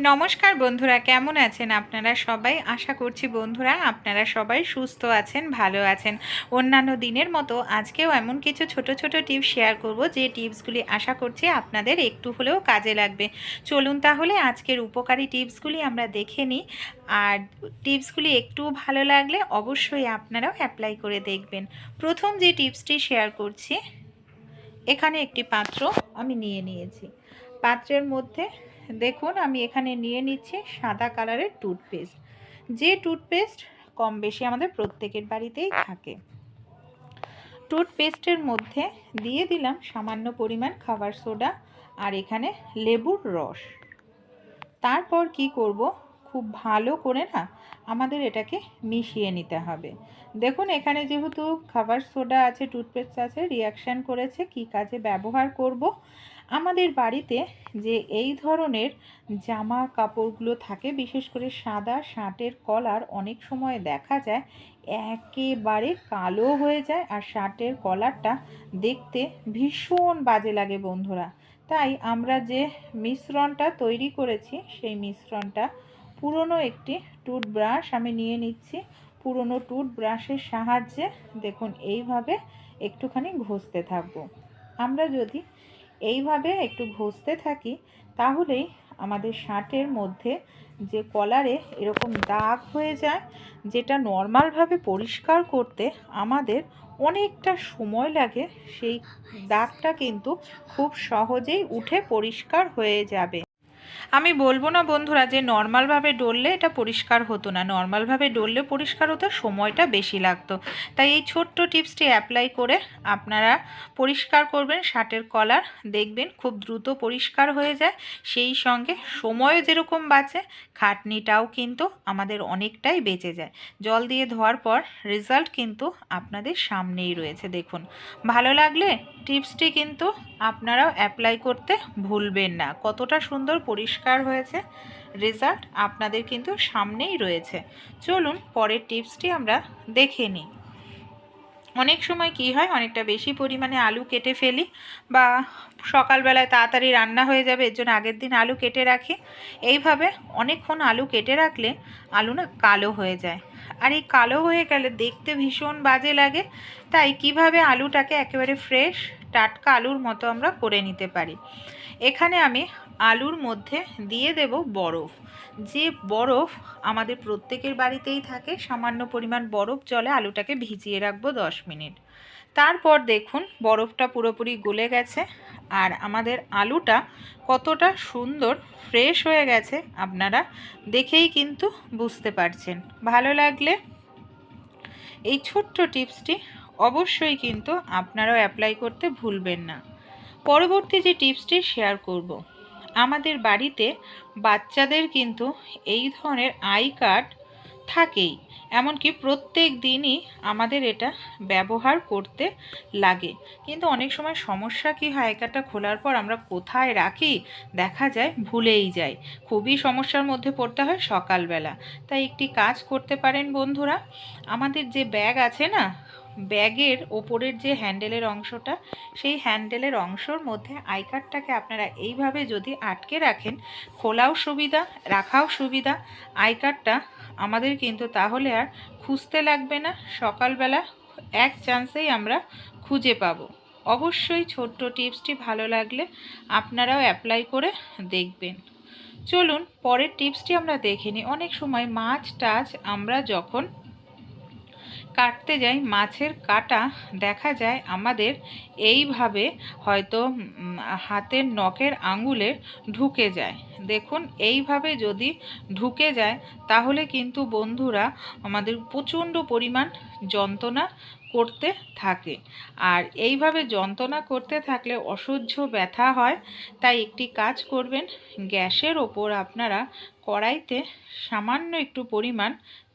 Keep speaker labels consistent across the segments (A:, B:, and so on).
A: নমস্কার বন্ধুরা, কেমন আছেন আপনারা সবাই? আশা করছি বন্ধুরা আপনারা সবাই সুস্থ আছেন, ভালো আছেন। অন্যান্য দিনের মতো আজকেও এমন কিছু ছোট ছোট টিপস শেয়ার করব, যে টিপসগুলি আশা করছি আপনাদের একটু হলেও কাজে লাগবে। চলুন তাহলে আজকের উপকারী টিপসগুলি আমরা দেখে নিই। আর টিপসগুলি একটু ভালো লাগলে অবশ্যই আপনারাও অ্যাপ্লাই করে দেখবেন। প্রথম যে টিপসটি শেয়ার করছি, এখানে একটি পাত্র আমি নিয়ে নিয়েছি। পাত্রের মধ্যে দেখুন, আমি এখানে নিয়ে নিচ্ছি সাদা কালারের টুথপেস্ট। যে টুথপেস্ট কম বেশি আমাদের প্রত্যেকের বাড়িতেই থাকে। টুথপেস্টের মধ্যে দিয়ে দিলাম সামান্য পরিমাণ খাবার সোডা আর এখানে লেবুর রস। তারপর কি করব? খুব ভালো করে না আমাদের এটাকে মিশিয়ে নিতে হবে। দেখুন, এখানে যেহেতু খাবার সোডা আছে, টুথপেস্ট আছে, রিয়াকশান করেছে, কি কাজে ব্যবহার করব? আমাদের বাড়িতে যে এই ধরনের জামা কাপড়গুলো থাকে, বিশেষ করে সাদা শার্টের কলার অনেক সময় দেখা যায় একেবারে কালো হয়ে যায় আর শার্টের কলারটা দেখতে ভীষণ বাজে লাগে বন্ধুরা। তাই আমরা যে মিশ্রণটা তৈরি করেছি, সেই মিশ্রণটা পুরনো একটি টুথব্রাশ আমি নিয়ে নিচ্ছি। পুরনো টুথব্রাশের সাহায্যে দেখুন, এইভাবে একটুখানি ঘষতে থাকব। আমরা যদি এইভাবে একটু ঘষতে থাকি তাহলেই আমাদের শার্টের মধ্যে যে কলারে এরকম দাগ হয়ে যায় যেটা নর্মালভাবে পরিষ্কার করতে আমাদের অনেকটা সময় লাগে সেই দাগটা কিন্তু খুব সহজেই উঠে পরিষ্কার হয়ে যাবে। আমি বলব না বন্ধুরা যে নর্মালভাবে ডললে এটা পরিষ্কার হতো না। নর্মালভাবে ডললে পরিষ্কার হতো সময়টা বেশি লাগতো। তাই এই ছোট্ট টিপসটি অ্যাপ্লাই করে আপনারা পরিষ্কার করবেন, শার্টের কলার দেখবেন খুব দ্রুত পরিষ্কার হয়ে যায়। সেই সঙ্গে সময়ও যেরকম বাঁচে, খাটনিটাও কিন্তু আমাদের অনেকটাই বেঁচে যায়। জল দিয়ে ধোয়ার পর রেজাল্ট কিন্তু আপনাদের সামনেই রয়েছে, দেখুন। ভালো লাগলে টিপসটি কিন্তু আপনারাও অ্যাপ্লাই করতে ভুলবেন না। কতটা সুন্দর পরিষ্কার হয়েছে। রেজাল্ট আপনাদের কিন্তু সামনেই রয়েছে। চলুন পরের টিপসটি আমরা দেখে নিই। অনেক সময় কি হয়, অনেকটা বেশি পরিমাণে আলু কেটে ফেলি বা সকালবেলায় তাড়াতাড়ি রান্না হয়ে যাবে, এর জন্য আগের দিন আলু কেটে রাখি। এইভাবে অনেকক্ষণ আলু কেটে রাখলে আলু না কালো হয়ে যায়। আর এই কালো হয়ে গেলে দেখতে ভীষণ বাজে লাগে। তাই কীভাবে আলুটাকে একেবারে ফ্রেশ টাটকা আলুর মতো আমরা করে নিতে পারি? এখানে আমি আলুর মধ্যে দিয়ে দেব বরফ। যে বরফ আমাদের প্রত্যেকের বাড়িতেই থাকে, সামান্য পরিমাণ বরফ জলে আলুটাকে ভিজিয়ে রাখব দশ মিনিট। তারপর দেখুন, বরফটা পুরোপুরি গলে গেছে আর আমাদের আলুটা কতটা সুন্দর ফ্রেশ হয়ে গেছে, আপনারা দেখেই কিন্তু বুঝতে পারছেন। ভালো লাগলে এই ছোট্ট টিপসটি অবশ্যই কিন্তু আপনারাও অ্যাপ্লাই করতে ভুলবেন না। পরবর্তী যে টিপসটি শেয়ার করব, আমাদের বাড়িতে বাচ্চাদের কিন্তু এই ধরনের আই কার্ড থাকেই, এমনকি প্রত্যেক দিনই আমাদের এটা ব্যবহার করতে লাগে। কিন্তু অনেক সময় সমস্যা কি হয় কার্ডটা খোলার পর আমরা কোথায় রাখি, দেখা যায় ভুলেই যাই। খুবই সমস্যার মধ্যে পড়তে হয় সকালবেলা। তাই একটি কাজ করতে পারেন বন্ধুরা, আমাদের যে ব্যাগ আছে না, ব্যাগের ওপরের যে হ্যান্ডেলের অংশটা, সেই হ্যান্ডেলের অংশর মধ্যে আই কার্ডটাকে আপনারা এইভাবে যদি আটকে রাখেন, খোলাও সুবিধা, রাখাও সুবিধা, আই কার্ডটা আমাদের কিন্তু তাহলে আর খুঁজতে লাগবে না। সকালবেলা এক চান্সেই আমরা খুঁজে পাবো। অবশ্যই ছোট্ট টিপসটি ভালো লাগলে আপনারাও অ্যাপ্লাই করে দেখবেন। চলুন, পরের টিপসটি আমরা দেখে অনেক সময় মাছ, টাছ আমরা যখন কাটতে যাই, মাছের কাটা দেখা যায় আমাদের, এইভাবে হয়তো হাতের নখের আঙুলে ঢুকে যায়। দেখুন, এইভাবে যদি ঢুকে যায়, তাহলে কিন্তু বন্ধুরা আমাদের প্রচণ্ড পরিমাণ যন্ত্রণা করতে থাকে। আর এইভাবে যন্ত্রণা করতে থাকলে অসহ্য ব্যথা হয়, তাই একটি কাজ করবেন, গ্যাসের ওপর আপনারা কড়াইতে সামান্য একটু পরিমাণ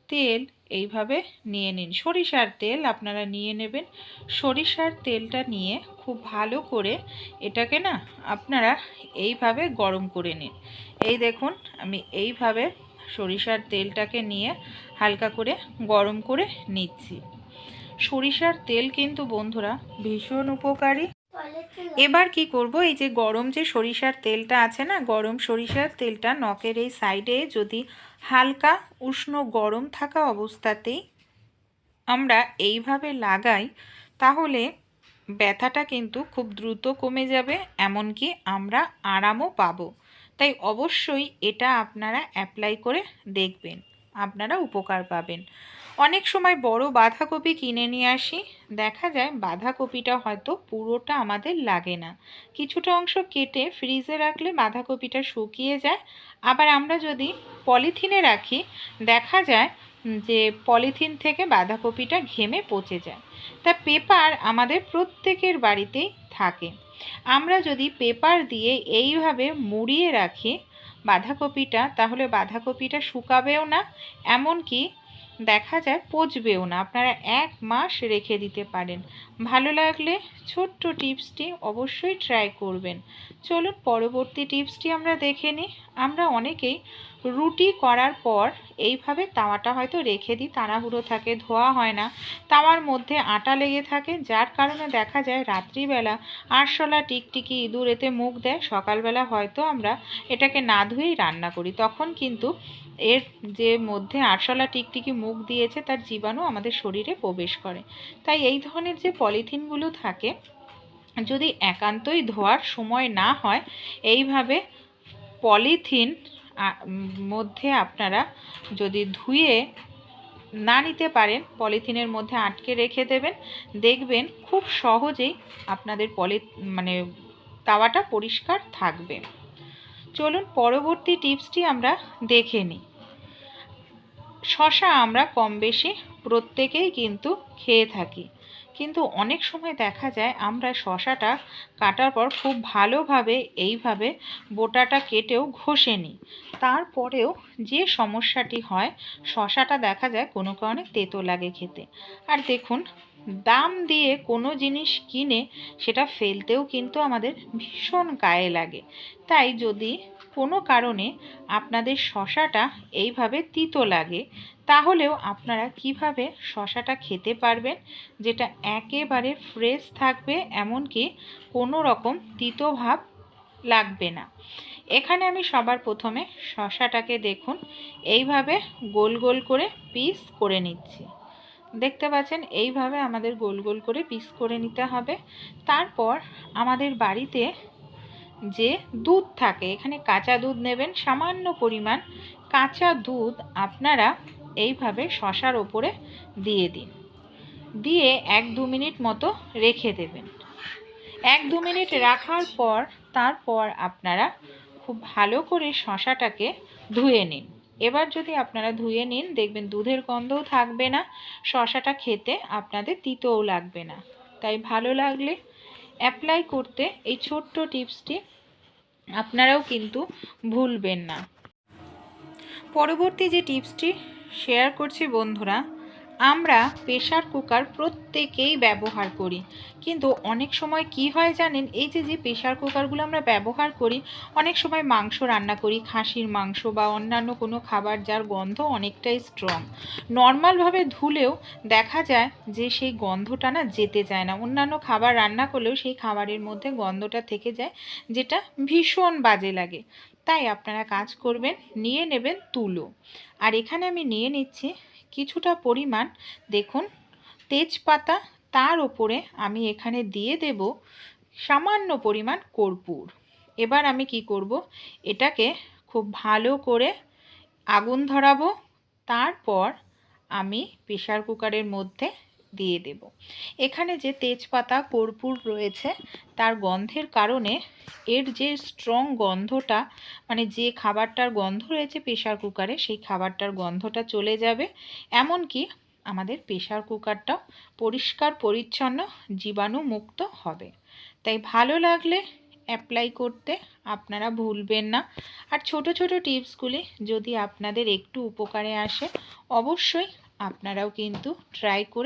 A: তেল এইভাবে নিয়ে নিন। সরিষার তেল আপনারা নিয়ে নেবেন। সরিষার তেলটা নিয়ে খুব ভালো করে এটাকে না আপনারা এইভাবে গরম করে নিন। এই দেখুন, আমি এইভাবে সরিষার তেলটাকে নিয়ে হালকা করে গরম করে নিচ্ছি। সরিষার তেল কিন্তু বন্ধুরা ভীষণ উপকারী। এবার কি করব, এই যে গরম যে সরিষার তেলটা আছে না, গরম সরিষার তেলটা নখের এই সাইডে যদি হালকা, উষ্ণ, গরম থাকা অবস্থাতেই আমরা এইভাবে লাগাই, তাহলে ব্যথাটা কিন্তু খুব দ্রুত কমে যাবে, এমনকি আমরা আরামও পাবো। তাই অবশ্যই এটা আপনারা অ্যাপ্লাই করে দেখবেন, আপনারা উপকার পাবেন। অনেক সময় বড় বাঁধাকপি কিনে নিয়ে আসি। দেখা যায় বাঁধাকপিটা হয়তো পুরোটা আমাদের লাগে না। কিছুটা অংশ কেটে ফ্রিজে রাখলে বাঁধাকপিটা শুকিয়ে যায়। আবার আমরা যদি পলিথিনে রাখি, দেখা যায় যে পলিথিন থেকে বাঁধাকপিটা ঘেমে পচে যায়। তা পেপার আমাদের প্রত্যেকের বাড়িতেই থাকে। আমরা যদি পেপার দিয়ে এইভাবে মুড়িয়ে রাখি বাঁধাকপিটা, তাহলে বাঁধাকপিটা শুকাবেও না। এমনকি দেখা যায় পচবেও না। আপনারা এক মাস রেখে দিতে পারেন। ভালো লাগলে ছোট্ট টিপসটি অবশ্যই ট্রাই করবেন। চলুন পরবর্তী টিপসটি আমরা দেখে নিই। আমরা অনেকেই রুটি করার পর এইভাবে তাওয়াটা হয়তো রেখে দিই, তাড়াহুড়ো থাকে, ধোয়া হয় না। তাওয়ার মধ্যে আটা লেগে থাকে, যার কারণে দেখা যায় রাত্রিবেলা আরশোলা, টিকটিকি, ইঁদুর এতে মুখ দেয়। সকালবেলা হয়তো আমরা এটাকে না ধুয়েই রান্না করি। তখন কিন্তু এর যে মধ্যে আরশোলা টিকটিকি মুখ দিয়েছে, তার জীবাণু আমাদের শরীরে প্রবেশ করে। তাই এই ধরনের যে পলিথিনগুলো থাকে, যদি একান্তই ধোয়ার সময় না হয়, এইভাবে পলিথিন মধ্যে আপনারা যদি ধুয়ে না নিতে পারেন, পলিথিনের মধ্যে আটকে রেখে দেবেন, দেখবেন খুব সহজেই আপনাদের পলি মানে তাওয়াটা পরিষ্কার থাকবে। চলুন পরবর্তী টিপসটি আমরা দেখে নিই। শশা আমরা কম বেশি প্রত্যেকেই কিন্তু খেয়ে থাকি। কিন্তু অনেক সময় দেখা যায় আমরা শশাটা কাটার পর খুব ভালোভাবে এইভাবে বোটাটা কেটেও ঘষে নিই। তারপরেও যে সমস্যাটি হয়, শশাটা দেখা যায় কোনো কারণে তেতো লাগে খেতে। আর দেখুন দাম দিয়ে কোনো জিনিস কিনে সেটা ফেলতেও কিন্তু আমাদের ভীষণ গায়ে লাগে। তাই যদি কোনো কারণে আপনাদের শশাটা এইভাবে তিতো লাগে, তাহলেও আপনারা কীভাবে শশাটা খেতে পারবেন? যেটা একেবারে ফ্রেশ থাকবে, এমনকি কোনো রকম তিতো ভাব লাগবে না। এখানে আমি সবার প্রথমে শশাটাকে দেখুন, এইভাবে গোল গোল করে পিস করে নিচ্ছি। দেখতে পাচ্ছেন, এইভাবে আমাদের গোল গোল করে পিস করে নিতে হবে। তারপর আমাদের বাড়িতে যে দুধ থাকে, এখানে কাঁচা দুধ নেবেন, সামান্য পরিমাণ কাঁচা দুধ আপনারা এইভাবে শশার ওপরে দিয়ে দিন। দিয়ে এক দু মিনিট মতো রেখে দেবেন। এক দু মিনিট রাখার পর, তারপর আপনারা খুব ভালো করে শশাটাকে ধুয়ে নিন। এবার যদি আপনারা ধুয়ে নিন, দেখবেন দুধের গন্ধও থাকবে না, শশাটা খেতে আপনাদের তিতোও লাগবে না। তাই ভালো লাগলে অ্যাপ্লাই করতে এই ছোট্ট টিপসটি আপনারাও কিন্তু ভুলবেন না। পরবর্তী যে টিপসটি শেয়ার করছি বন্ধুরা আমরা প্রেশার কুকার প্রত্যেকেই ব্যবহার করি। কিন্তু অনেক সময় কি হয় জানেন? এই যে যে প্রেশার কুকারগুলো আমরা ব্যবহার করি, অনেক সময় মাংস রান্না করি, খাসির মাংস বা অন্যান্য কোনো খাবার যার গন্ধ অনেকটাই স্ট্রং নর্মালভাবে ধুলেও দেখা যায় যে, সেই গন্ধটা না যেতে যায় না। অন্যান্য খাবার রান্না করলেও সেই খাবারের মধ্যে গন্ধটা থেকে যায়, যেটা ভীষণ বাজে লাগে। তাই আপনারা কাজ করবেন, নিয়ে নেবেন তুলো। আর এখানে আমি নিয়ে নিচ্ছি কিছুটা পরিমাণ, দেখুন, তেজপাতা তার ওপরে আমি এখানে দিয়ে দেব সামান্য পরিমাণ কর্পূর। এবার আমি কি করব? এটাকে খুব ভালো করে আগুন ধরাবো। তারপর আমি প্রেশার কুকারের মধ্যে দিয়ে দেব। এখানে যে তেজপাতা, কর্পূর রয়েছে, তার গন্ধের কারণে এর যে স্ট্রং গন্ধটা মানে যে খাবারটার গন্ধ রয়েছে প্রেশার কুকারে সেই খাবারটার গন্ধটা চলে যাবে। এমনকি আমাদের প্রেশার কুকারটাও পরিষ্কার, পরিচ্ছন্ন জীবাণু মুক্ত হবে। তাই ভালো লাগলে অ্যাপ্লাই করতে আপনারা ভুলবেন না। আর ছোট ছোট টিপসগুলি যদি আপনাদের একটু উপকারে আসে, অবশ্যই আপনারাও কিন্তু ট্রাই করে